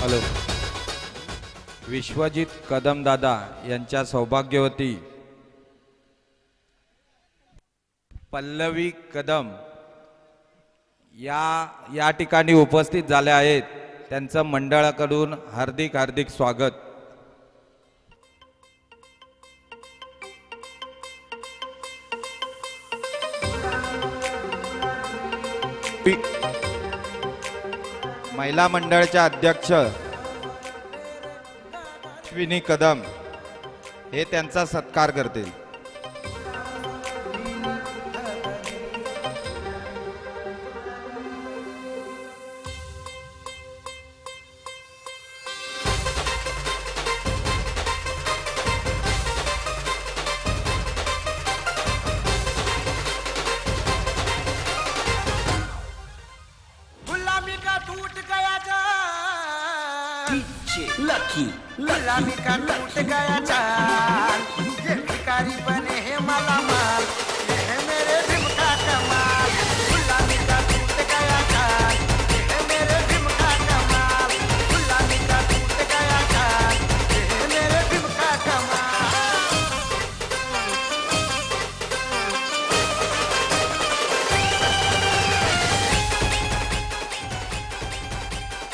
Hello. Vishwajit कदमदादा यांच्या सौभाग्यवती. पल्लवी कदम या या ठिकाणी उपस्थित झाल्या आहेत. त्यांचं मंडळाकडून हार्दिक हार्दिक स्वागत. महिला मंडळाच्या अध्यक्ष अश्विनी कदम हे त्यांचा सत्कार करतील.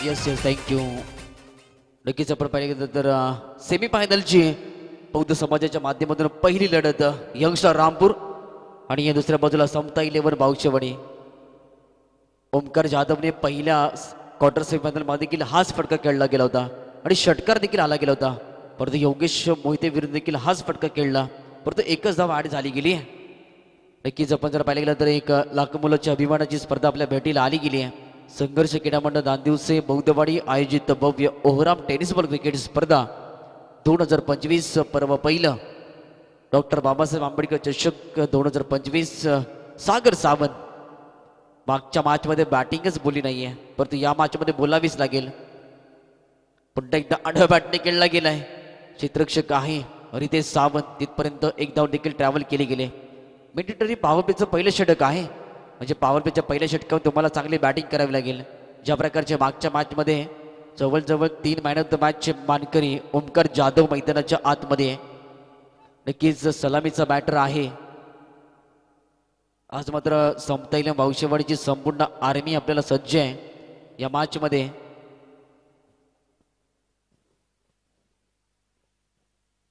येस येस थँक्यू नक्कीच आपण पाहिलं गेलं तर सेमी फायनलची बौद्ध समाजाच्या माध्यमातून पहिली लढत यंगस्टर रामपूर आणि या दुसऱ्या बाजूला समता इलेव्हन बावशेवाडी. ओमकार जाधवने पहिल्या क्वार्टर सेमीफायनलमध्ये देखील हाच फटका खेळला गेला होता आणि षटकार देखील आला गेला होता. परंतु योगेश मोहिते विरुद्ध देखील हाच फटका खेळला. परंतु एकच धाव आड झाली गेली. नक्कीच आपण जर पाहिलं गेलं तर एक लाख मुलाच्या अभिमानाची स्पर्धा आपल्या भेटीला आली गेली आहे. संघर्ष क्रीडामंडळ मंडळ नांदिवसे बौद्धवाडी आयोजित भव्य ओहराम टेनिस बॉल क्रिकेट स्पर्धा दोन हजार पंचवीस पर्व पहिलं. डॉक्टर बाबासाहेब आंबेडकर चषक दोन हजार पंचवीस सागर सावंत. मागच्या मॅचमध्ये बॅटिंगच बोलली नाहीये. परंतु या मॅचमध्ये बोलावीच लागेल. पुन्हा एकदा आढळ बॅटने खेळला गेलाय. चित्रक्षक आहे रितेश सावंत. तिथपर्यंत एक धाव देखील ट्रॅव्हल केले गेले. मिलिटरी पॉवर पहिलं षटक आहे. म्हणजे पॉवर प्लेच्या पहिल्या षटकावर तुम्हाला चांगली बॅटिंग करावी लागेल. ज्या प्रकारच्या मागच्या मॅचमध्ये जवळजवळ तीन मॅन ऑफ द मॅचचे मानकरी ओमकार जाधव मैदानाच्या आतमध्ये. नक्कीच सलामीचा बॅटर आहे. आज मात्र संपता येईल भविष्यवाडीची संपूर्ण आर्मी आपल्याला सज्ज आहे. या मॅचमध्ये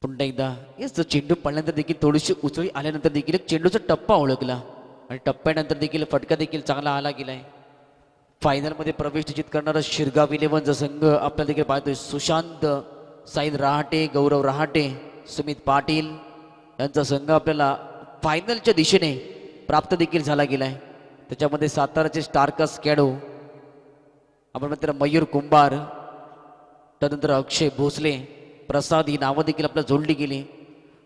पुन्हा एकदा येस चेंडू पडल्यानंतर देखील थोडीशी उसळी आल्यानंतर देखील एक चेंडूचा टप्पा ओळखला. आणि टप्प्यानंतर देखील फटका देखील चांगला आला गेला आहे फायनलमध्ये प्रवेश निश्चित करणारा शिरगाव इलेव्हनचा संघ आपल्याला देखील पाहतोय. सुशांत साईद रहाटे गौरव रहाटे सुमित पाटील यांचा संघ आपल्याला फायनलच्या दिशेने प्राप्त देखील झाला गेला आहे त्याच्यामध्ये साताराचे स्टारकास कॅडो आपण म्हणतो मयूर कुंभार त्यानंतर अक्षय भोसले प्रसाद ही नावं देखील आपल्याला जोडली गेली.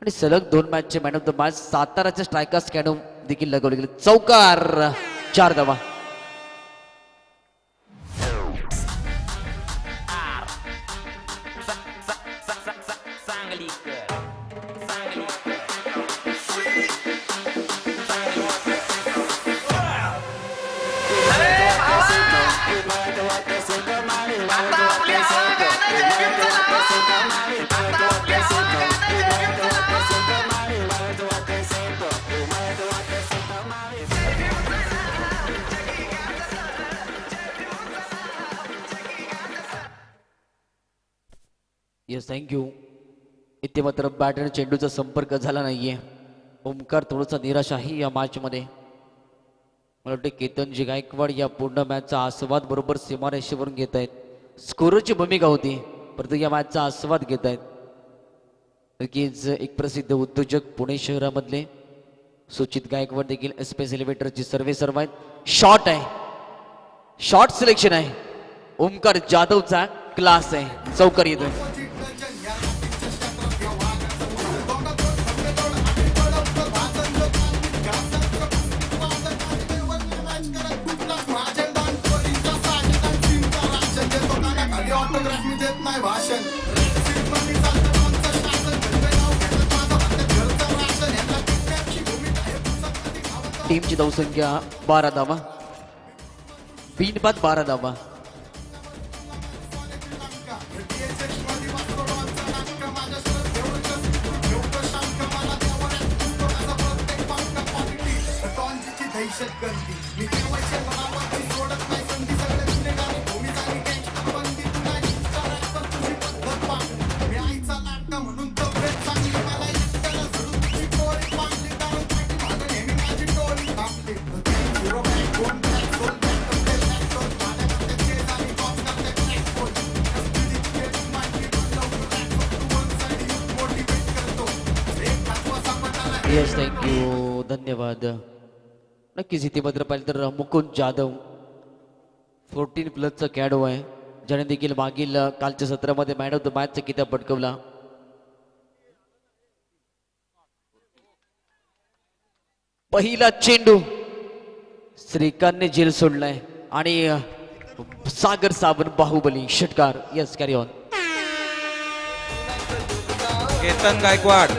आणि सलग दोन मॅचचे मॅन ऑफ द मॅच साताराचे स्ट्रायकर्स कॅडो देखील लगवले गेले. चौकार चार धावा. येस थँक्यू इथे मात्र बॅट आणि चेंडूचा संपर्क झाला नाहीये. ओमकार थोडासा निराश आहे या मॅचमध्ये मला वाटतं केतनजी गायकवाड या पूर्ण मॅचचा आस्वाद बरोबर सीमारेषेवरून घेत आहेत. स्कोरची भूमिका होती परंतु या मॅचचा आस्वाद घेत आहेत. नक्कीच एक प्रसिद्ध उद्योजक पुणे शहरामधले सुचित गायकवाड देखील एसपेस एलिव्हेटरची सर्वे सर्व आहेत. शॉर्ट आहे. शॉर्ट सिलेक्शन आहे. ओमकार जाधवचा क्लास आहे. चौकार येतोय. टीमची धावसंख्या बारा धावा बिनबाद बारा धावा दहशत गर्दी येस थँक्यू धन्यवाद. नक्कीच इथे मात्र पाहिलं तर मुकुंद जाधव फोर्टीन प्लसचा कॅडो आहे. ज्याने देखील मागील कालच्या सत्रामध्ये मॅन ऑफ द मॅचचा किताब पटकवला. पहिला चेंडू श्रीकांतने झेल सोडलाय. आणि सागर साबण बाहुबली षटकार. Yes carry on Ketan Gaikwad.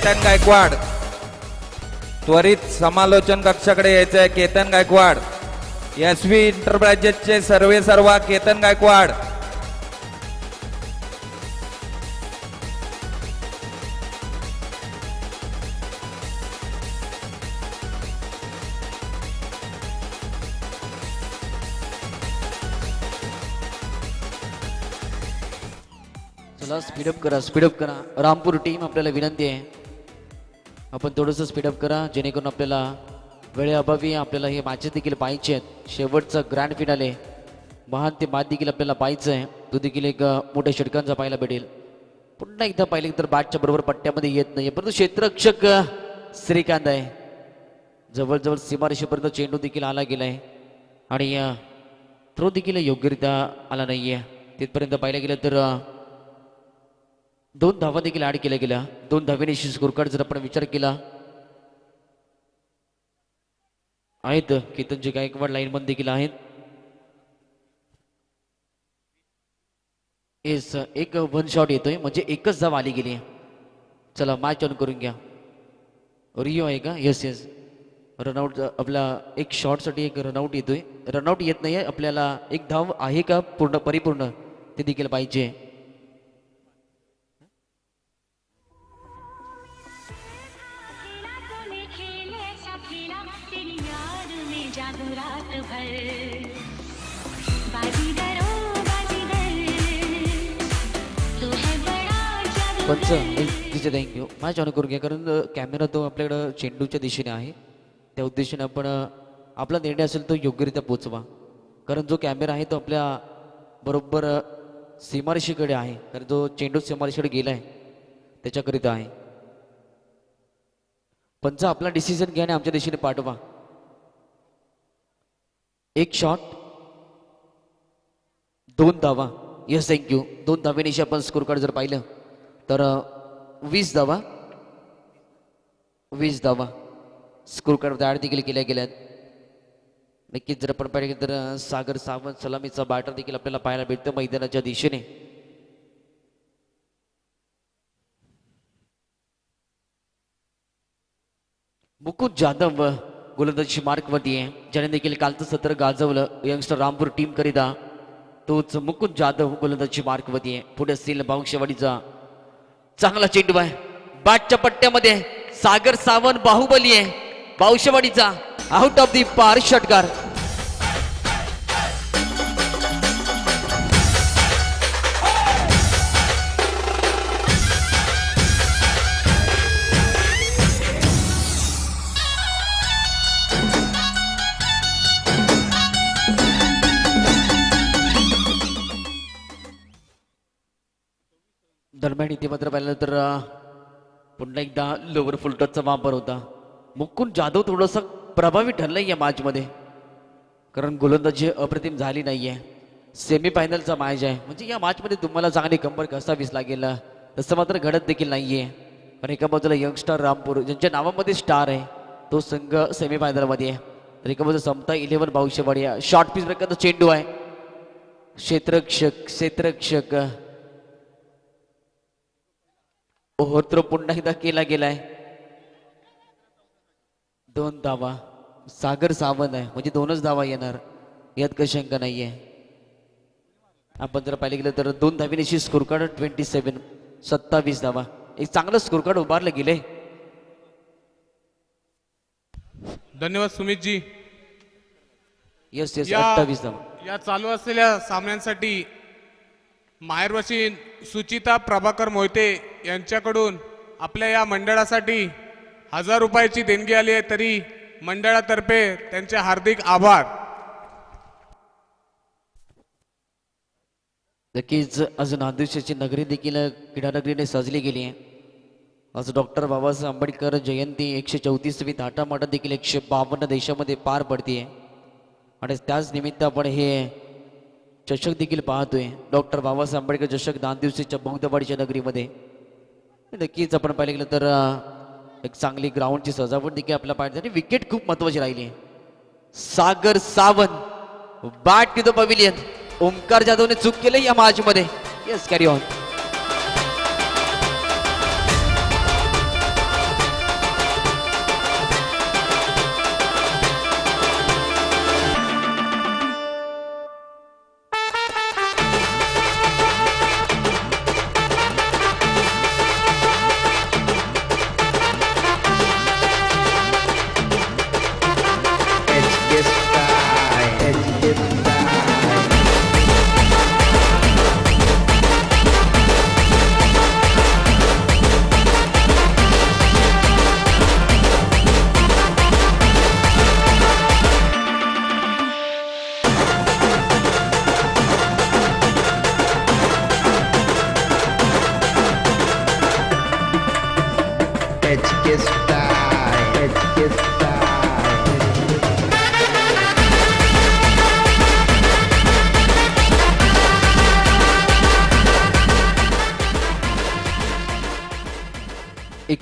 Ketan Gaikwad. त्वरित समालोचन कक्षाकडे यायचं आहे केतन गायकवाड. एस व्ही इंटरप्राइजेसचे सर्वे सर्वा केतन गायकवाड. चला स्पीडअप करा स्पीडअप करा. रामपूर टीम आपल्याला विनंती आहे. आपण थोडंसं स्पीडअप करा जेणेकरून आपल्याला वेळेअभावी आपल्याला हे मॅचेस देखील पाहायचे आहेत. शेवटचं ग्रँड फिनाले महान ते बाद देखील आपल्याला पाहायचं आहे. तो देखील एक मोठ्या षटकांचा पाहायला भेटेल. पुन्हा एकदा पाहिलं तर बॅटच्या बरोबर पट्ट्यामध्ये येत नाही परंतु क्षेत्ररक्षक श्रीकांत आहे. जवळजवळ सीमारेषेपर्यंत चेंडू देखील आला गेला आहे आणि थ्रो देखील योग्यरित्या आला नाही आहे तिथपर्यंत पाहिलं गेलं तर दोन धावा देखील ऍड केल्या गेल्या. दोन धावेने स्कोर कार्ड जर आपण विचार केला. आहेत केतनजी गायकवाड लाईन मध्ये देखील आहेत. येस एक वन शॉट येतोय. म्हणजे एकच धाव आली गेली. चला मॅच ऑन करून घ्या. रिओ आहे का? येस येस रनआउट आपला एक शॉटसाठी एक रनआउट येतोय. रनआउट येत नाही आहे आपल्याला एक धाव आहे का? पूर्ण परिपूर्ण. ते देखील पाहिजे. पंच जादूगर तिचे थँक्यू मॅच ऑन करून घ्या कारण कॅमेरा तो आपल्याकडं चेंडूच्या दिशेने आहे. त्या उद्देशाने आपण आपला निर्णय असेल तो योग्यरित्या पोचवा. कारण जो कॅमेरा आहे तो आपल्या बरोबर अ, सीमारेषेकडे आहे. कारण जो चेंडू सीमारेषेकडे गेला आहे त्याच्याकरिता आहे. पंच आपला डिसिजन घ्या आणि आमच्या दिशेने पाठवा. एक शॉट दोन धावा. येस थँक्यू दोन धावेनिशी आपण स्कोर कार्ड जर पाहिलं तर वीस धावा. वीस धावा. स्कोर कार्ड देखील केल्या गेल्यात. नक्कीच जर आपण पाहिले तर सागर सावंत सलामीचा बॅटर देखील आपल्याला पाहायला भेटतो मैदानाच्या दिशेने. मुकुद जाधव गोलंदाजी मार्कवरती आहे. ज्याने देखील कालचं सत्र गाजवलं. यंगस्टर रामपूर टीम करिता. तोच मुकुद जाधव गोलंदाजी मार्कवरती आहे. पुढे असतील भाऊशेवाडीचा चांगला चेंडू आहे. बॅटच्या पट्ट्यामध्ये सागर सावंत बाहुबली आहे. बावशेवाडीचा आउट ऑफ दी पार षटकार दरम्यान इथे मात्र पाहिलं तर पुन्हा एकदा लोवर फुलटचा वापर होता. मुकुंद जाधव थोडंसं प्रभावी ठरलंय या मॅचमध्ये कारण गोलंदाजी अप्रतिम झाली नाहीये. सेमी फायनलचा मॅच आहे. म्हणजे या मॅचमध्ये तुम्हाला चांगली कंबर कसावीस लागेल. तसं मात्र घडत देखील नाहीये. पण एका बाजूला यंगस्टार रामपूर ज्यांच्या नावामध्ये स्टार आहे तो संघ सेमीफायनलमध्ये आहे. तर एका बाजूला समता इलेव्हन बावशेवाडी आहे. शॉर्ट पीस प्रकारचा चेंडू आहे. क्षेत्रक्षक क्षेत्रक्षक ओव्हरथ्रो पुन्हा एकदा केला गेलाय. दोन धावा सागर सावंत आहे. म्हणजे दोनच धावा येणार. यात काही शंका नाहीये. आपण जर पाहिलं गेलं तर दोन धावीनेशी स्कोर कार्ड ट्वेंटी सेवन सत्तावीस धावा एक चांगलं स्कोर कार्ड उभारलं गेले धन्यवाद सुमितजी. येस येस या अठ्ठावीस धावा या चालू असलेल्या सामन्यांसाठी माहेरवासी सुचिता प्रभाकर मोहिते यांच्याकडून आपल्या या मंडळासाठी हजार रुपयाची देणगी आली आहे तरी मंडळातर्फे त्यांचे हार्दिक आभार. नक्कीच आज नांदेडची नगरी देखील क्रीडा नगरीने सजली गेली आहे. आज डॉक्टर बाबासाहेब आंबेडकर जयंती एकशे चौतीसवी थाटामाटा देखील एकशे बावन्न देशामध्ये पार पडते आणि त्याच निमित्त आपण हे चषक देखील पाहतोय. डॉक्टर बाबासाहेब आंबेडकर चषक नांदिवशीच्या बौद्धवाडीच्या नगरीमध्ये. नक्कीच आपण पाहिलं गेलं तर एक चांगली ग्राउंडची सजावट देखील आपल्याला पाहिजे आणि विकेट खूप महत्वाची राहिली Sagar Sawant bat to the pavilion Omkar जाधवने चूक केलं या मॅच मध्ये. येस कॅरी ऑन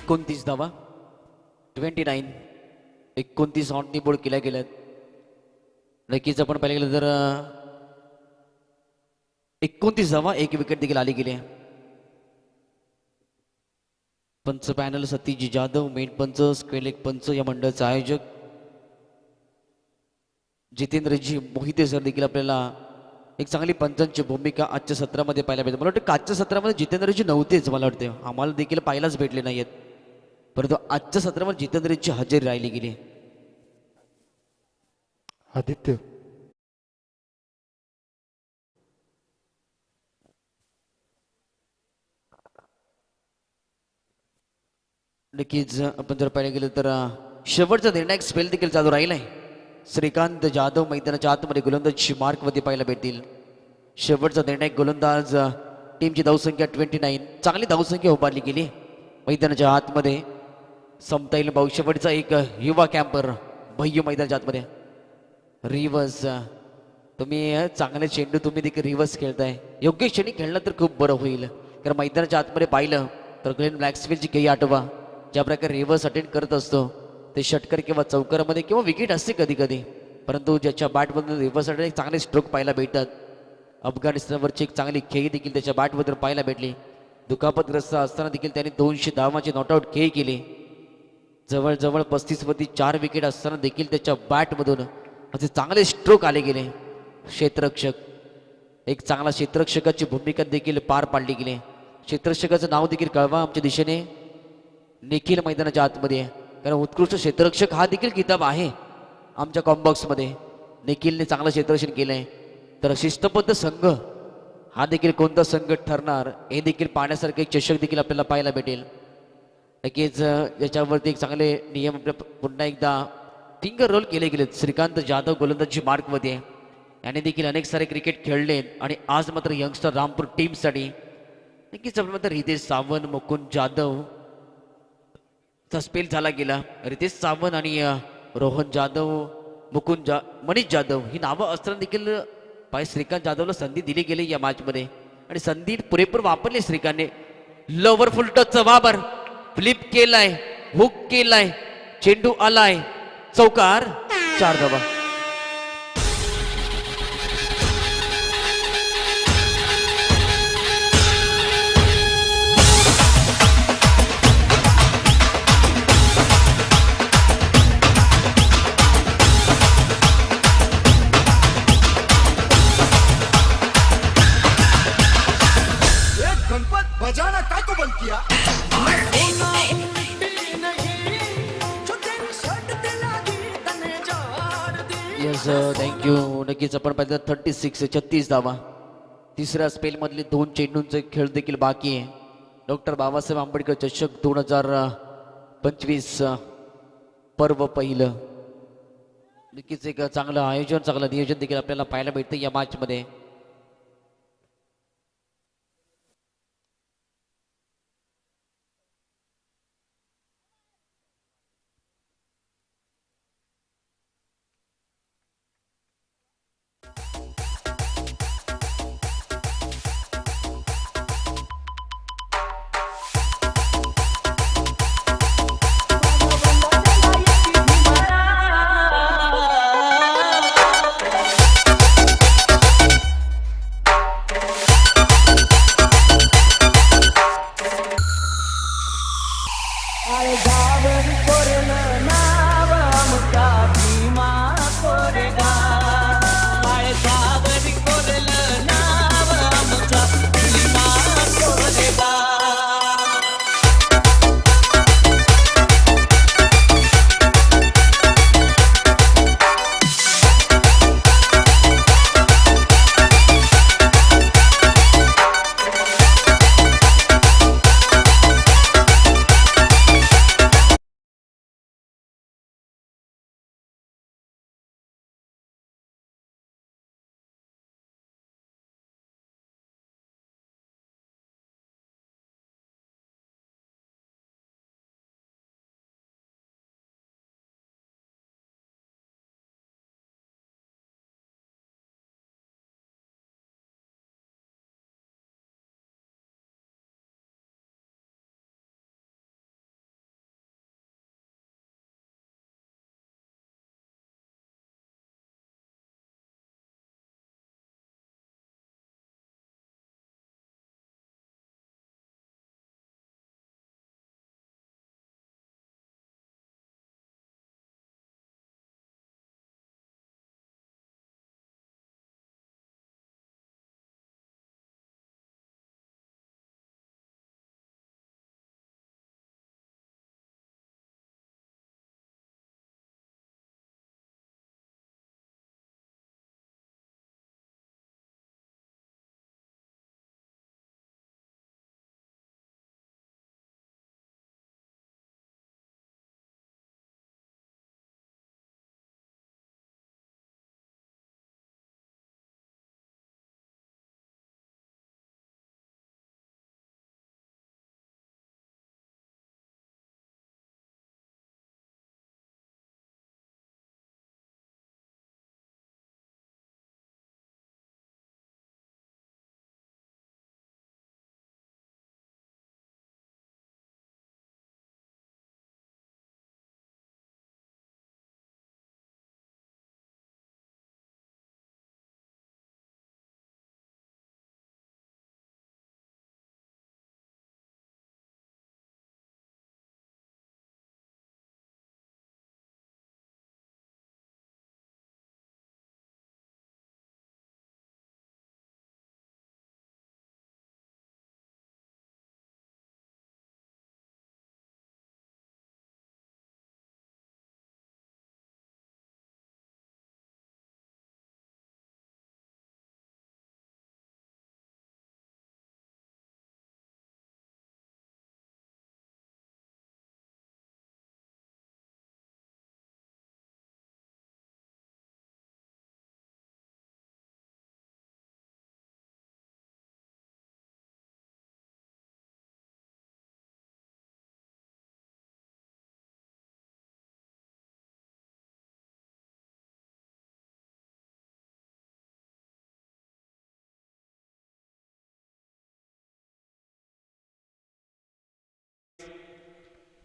एकोणतीस धावा ट्वेंटी नाईन एकोणतीस ऑन बोर्ड केल्या गेल्यात. नक्कीच आपण पाहिलं गेलं तर एकोणतीस धावा एक विकेट देखील आली गेली आहे. पंच पॅनल सतीजी जाधव मेन पंच स्क्वेलेक पंच या मंडळाचे आयोजक. जितेंद्रजी मोहिते सर देखील आपल्याला एक चांगली पंचांची भूमिका आजच्या सत्रामध्ये पाहायला भेटते. मला वाटतं आजच्या सत्रामध्ये जितेंद्रजी नव्हतेच मला वाटते. आम्हाला देखील पाहायलाच भेटले नाहीयेत. परंतु आजच्या सत्रामध्ये जितेंद्रची हजेरी राहिली गेली. आदित्य. नक्कीच आपण जर पाहिलं गेलं तर शेवटचा निर्णायक स्पेल देखील चालू राहिलाय. श्रीकांत जाधव मैदानाच्या आतमध्ये गोलंदाज मार्कमध्ये पाहायला भेटतील. शेवटचा निर्णायक गोलंदाज टीमची धावसंख्या ट्वेंटी नाईन चांगली धावसंख्या उभारली गेली. मैदानाच्या आतमध्ये संपता येईल शेवटचा एक युवा कॅम्पर भय्यू मैदानाच्या आतमध्ये रिवर्स तुम्ही चांगले चेंडू तुम्ही देखील रिवर्स खेळताय. योग्य क्षणी खेळलं तर खूप बरं होईल. कारण मैदानाच्या आतमध्ये पाहिलं तर ग्लेन ब्लॅक्सफिल्डची काही आठवा ज्या प्रकारे रिव्हर्स अटेंड करत असतो ते षटकर किंवा चौकरमध्ये किंवा विकेट असते कधी कधी परंतु ज्याच्या बॅटमधून रिव्हर्स अटेंड चांगले स्ट्रोक पाहायला भेटतात. अफगाणिस्तानवरची एक चांगली खेळी देखील त्याच्या बॅटमधून पाहायला भेटली. दुखापतग्रस्त असताना देखील त्यांनी दोनशे धावाची नॉटआउट खेळी केली. जवळजवळ पस्तीसवरती चार विकेट असताना देखील त्याच्या बॅटमधून असे चांगले स्ट्रोक आले गेले. क्षेत्ररक्षक एक चांगला क्षेत्ररक्षकाची भूमिका देखील पार पाडली गेली. क्षेत्ररक्षकाचं नाव देखील कळवा आमच्या दिशेने. निखिल मैदानाच्या आतमध्ये. आहे कारण उत्कृष्ट क्षेत्ररक्षक हा देखील किताब आहे आमच्या कॉम्बॉक्समध्ये निखिलने चांगलं क्षेत्ररक्षण केलं आहे तर शिस्तबद्ध संघ हा देखील कोणता संघ ठरणार हे देखील पाहण्यासारखे एक चषक देखील आपल्याला पाहायला भेटेल. नक्कीच याच्यावरती एक चांगले नियम आपल्या पुन्हा एकदा फिंगर रोल केले गेलेत. श्रीकांत जाधव गोलंदाजी मार्कमध्ये याने देखील अनेक सारे क्रिकेट खेळले आणि आज मात्र यंगस्टर रामपूर टीमसाठी नक्कीच आपण मात्र रितेश सावंत मुकुंद जाधव चा स्पेल झाला गेला. रितेश सावंत आणि रोहन जाधव मुकुंद जा मनीष जाधव ही नावं असताना देखील पाय श्रीकांत जाधवला संधी दिली गेली या मॅचमध्ये आणि संधी पुरेपूर वापरली श्रीकांतने. लवर फुल टचचा वापर. फ्लिप केलाय हुक केलाय चेंडू आलाय. चौकार चार धावा. थँक्यू नक्कीच आपण पाहिजे थर्टी सिक्स छत्तीस धावा. तिसऱ्या स्पेलमधले दोन चेंडूंचे खेळ देखील बाकी आहे. डॉक्टर बाबासाहेब आंबेडकर चषक दोन हजार पंचवीस पर्व पहिलं. नक्कीच एक चांगलं आयोजन चांगलं नियोजन देखील आपल्याला पाहायला भेटतं या मॅचमध्ये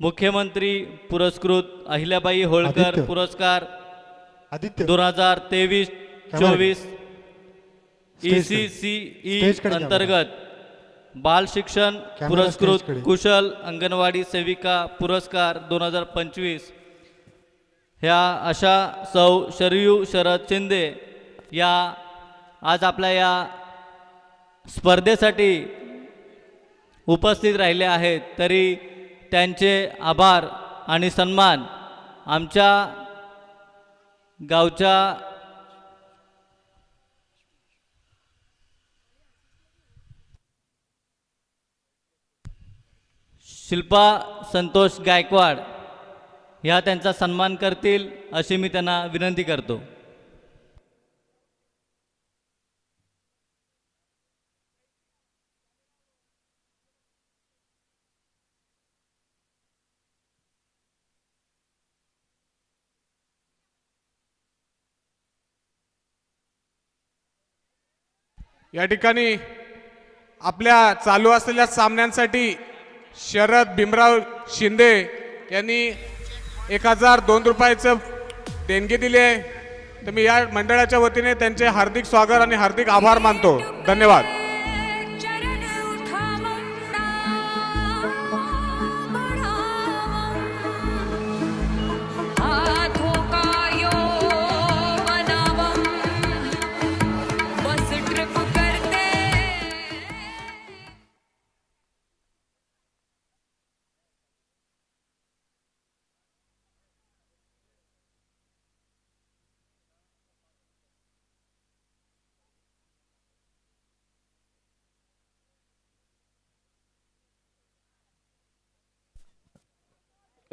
मुख्यमंत्री पुरस्कृत अहिल्याबाई होळकर आदित्य. पुरस्कार आदित्य दोन हजार तेवीस. चोवीस ई सी कडे. सी ई अंतर्गत बाल शिक्षण पुरस्कृत कडे. कुशल अंगणवाडी सेविका पुरस्कार दोन हजार पंचवीस ह्या अशा सौ शरयू शरद शिंदे या आज आपल्या या स्पर्धेसाठी उपस्थित राहिले आहेत तरी त्यांचे आभार आणि सन्मान आमच्या गावच्या शिल्पा संतोष गायकवाड ह्या त्यांचा सन्मान करतील अशी मी त्यांना विनंती करतो. या ठिकाणी आपल्या चालू असलेल्या सामन्यांसाठी शरद भीमराव शिंदे यांनी एक हजार दोन रुपयाचं देणगी दिली आहे. तर मी या मंडळाच्या वतीने त्यांचे हार्दिक स्वागत आणि हार्दिक आभार मानतो. धन्यवाद.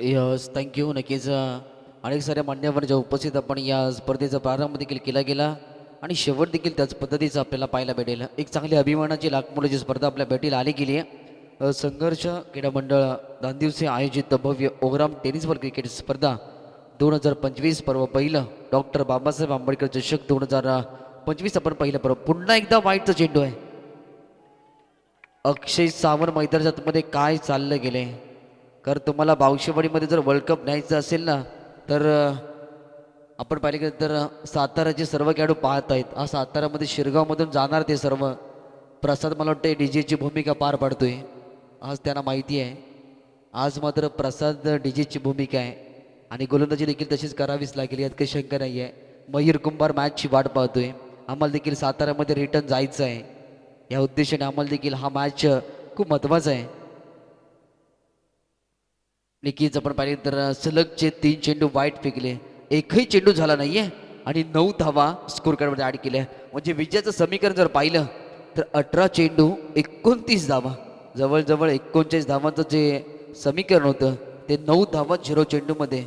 यस थँक्यू नक्कीच अनेक साऱ्या मान्यवरांच्या उपस्थित आपण या स्पर्धेचा प्रारंभ देखील केला गेला आणि शेवट देखील त्याच पद्धतीचं आपल्याला पाहायला भेटेल. एक चांगली अभिमानाची लाखमोलाची स्पर्धा आपल्या भेटीला आली गेली आहे. संघर्ष क्रीडा मंडळ दांदिवसे आयोजित भव्य ओग्राम टेनिसवर क्रिकेट स्पर्धा दोन हजार पंचवीस पर्व पहिलं. डॉक्टर बाबासाहेब आंबेडकर चषक दोन हजार पंचवीस आपण पहिलं पर्व. पुन्हा एकदा वाईटचा चेंडू आहे. अक्षय सावंत मैदानाच्या मध्ये काय चाललं गेले कारण तुम्हाला बावशेवाडीमध्ये जर वर्ल्ड कप न्यायचं असेल ना तर आपण पाहिले गेलं तर साताराचे सर्व खेळाडू पाहत आहेत. हा सातारामध्ये शिरगावमधून जाणार ते सर्व. प्रसाद मला वाटतं डी जेची भूमिका पार पाडतोय. आज त्यांना माहिती आहे. आज मात्र प्रसाद डी जेची भूमिका आहे. आणि गोलंदाजी देखील तशीच करावीच लागेल यात काही शंका नाही आहे मयूर कुंभार मॅचची वाट पाहतोय. आम्हाला देखील साताऱ्यामध्ये रिटर्न जायचं आहे. या उद्देशाने आम्हाला देखील हा मॅच खूप महत्त्वाचा आहे. नक्कीच आपण पाहिले तर सलगचे तीन चेंडू वाईट फेकले. एकही चेंडू झाला नाहीये आणि नऊ धावा स्कोर कार्डमध्ये ॲड केल्या. म्हणजे विजयाचं समीकरण जर पाहिलं तर अठरा चेंडू एकोणतीस धावा. जवळजवळ एकोणचाळीस धावांचं जे समीकरण होतं ते नऊ धावा झिरो चेंडूमध्ये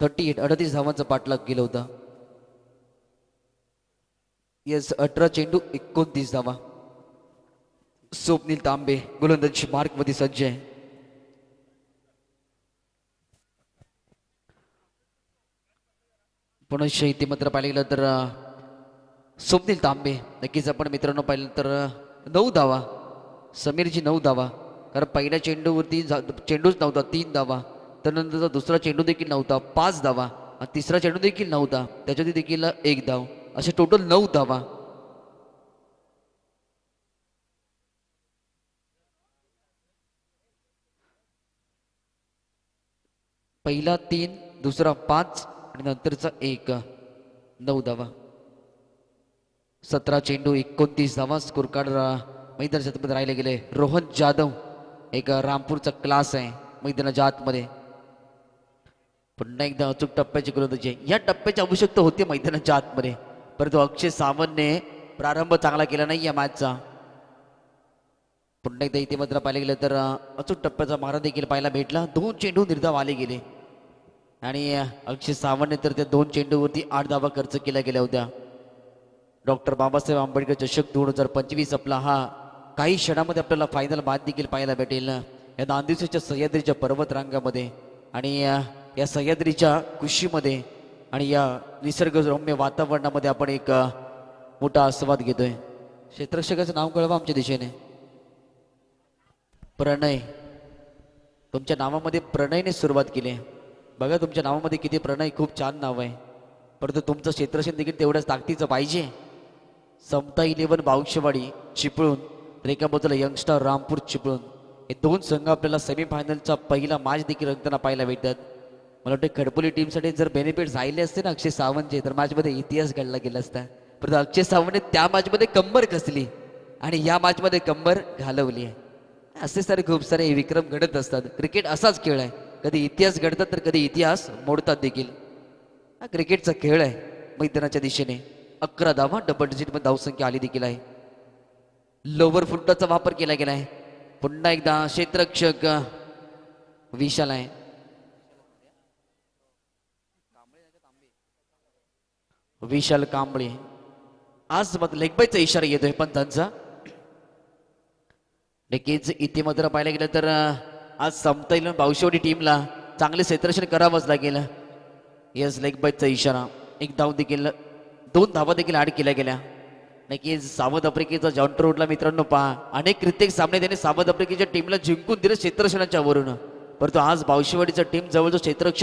थर्टी एट अडतीस धावांचा पाठलाग केलं होतं. येस अठरा चेंडू एकोणतीस धावा. स्वप्नील तांबे गोलंदाजी मार्कमध्ये सज्ज आहे. पुनश्च इथे मात्र पाहिलं गेलं तर स्वप्नील तांबे. नक्कीच आपण मित्रांनो पाहिलं तर नऊ धावा. समीरची नऊ धावा. कारण पहिल्या चेंडूवरती झा- चेंडूच नव्हता तीन धावा. त्यानंतरचा दुसरा चेंडू देखील नव्हता पाच धावा. आणि तिसरा चेंडू देखील नव्हता. त्याच्यावरती देखील एक धाव. असे टोटल नऊ धावा. पहिला तीन दुसरा पाच आणि नंतरचा एक नऊ धावा. सतरा चेंडू एकोणतीस धावा स्कोरकार्ड मैदान मैदानाच्या राहिले गेले. रोहन जाधव एक रामपूरचा क्लास आहे मैदानाच्या आतमध्ये. पुन्हा एकदा अचूक टप्प्याची गोलंदाजी या टप्प्याची आवश्यकता होती मैदानाच्या आतमध्ये. परंतु अक्षय सावंतने प्रारंभ चांगला केला नाही या मॅचचा पुन्हा एकदा इथे मात्र पाहिलं गेलं तर अचूक टप्प्याचा मारा देखील पाहायला भेटला. दोन चेंडू निर्धाव आले गेले. आणि अक्षय सावंतने तर त्या दोन चेंडूवरती आठ धावा खर्च केल्या गेल्या होत्या. डॉक्टर बाबासाहेब आंबेडकर चषक दोन हजार पंचवीस आपला हा काही क्षणामध्ये आपल्याला फायनल बाद देखील पाहायला भेटेल. या नांदिवसाच्या सह्याद्रीच्या पर्वतरांगामध्ये आणि या सह्याद्रीच्या कुशीमध्ये आणि या निसर्गरम्य वातावरणामध्ये आपण एक मोठा आस्वाद घेतोय. क्षेत्रक्षकाचं नाव कळवा आमच्या दिशेने. प्रणय. तुमच्या नावामध्ये प्रणयने सुरुवात केली. आहे बघा तुमच्या नावामध्ये किती प्रणय खूप छान नाव आहे. परंतु तुमचं क्षेत्रक्षण देखील तेवढ्याच ताकदीचं पाहिजे. समता इलेव्हन बावशेवाडी चिपळून रेखाबद्दल बाजूला यंगस्टर रामपूर चिपळून हे दोन संघ आपल्याला सेमीफायनलचा पहिला मॅच देखील रंगताना पाहायला भेटतात. मला वाटतं खडपोली टीमसाठी जर बेनिफिट झाले असते ना अक्षय सावंतचे तर मॅचमध्ये इतिहास घडला गेला असता. परंतु अक्षय सावंतने त्या मॅचमध्ये कंबर कसली? आणि या मॅचमध्ये कंबर घालवली आहे. असे सारे खूप सारे विक्रम घडत असतात. क्रिकेट असाच खेळ आहे. कधी इतिहास घडतात तर कधी इतिहास मोडतात देखील. हा क्रिकेटचा खेळ आहे मैदानाच्या दिशेने. अकरा धावा डबल डिजिटमध्ये धावसंख्या आली देखील आहे. लोवर फुटाचा वापर केला गेला आहे. पुन्हा एकदा क्षेत्रक्षक विशाल आहे. विशाल कांबळे. आज मग लेगबाईचा इशारा येतोय पण त्यांचा नक्कीच इथे मात्र पाहायला गेलं तर आज संपता येईल बावशेवडी टीमला चांगले क्षेत्ररक्षण करावंच लागेल. येस लेग बाईटचा इशारा. एक धाव देखील दोन धावा देखील आड केल्या गेल्या. नक्कीच सावध आफ्रिकेचा जॉन्टर रोडला मित्रांनो पहा. अनेक कित्येक सामने त्याने सावध आफ्रिकेच्या टीमला जिंकून दिले क्षेत्रक्षणाच्या वरून. परंतु आज बावशेवाडीचा टीम जवळजवळ क्षेत्रक्षण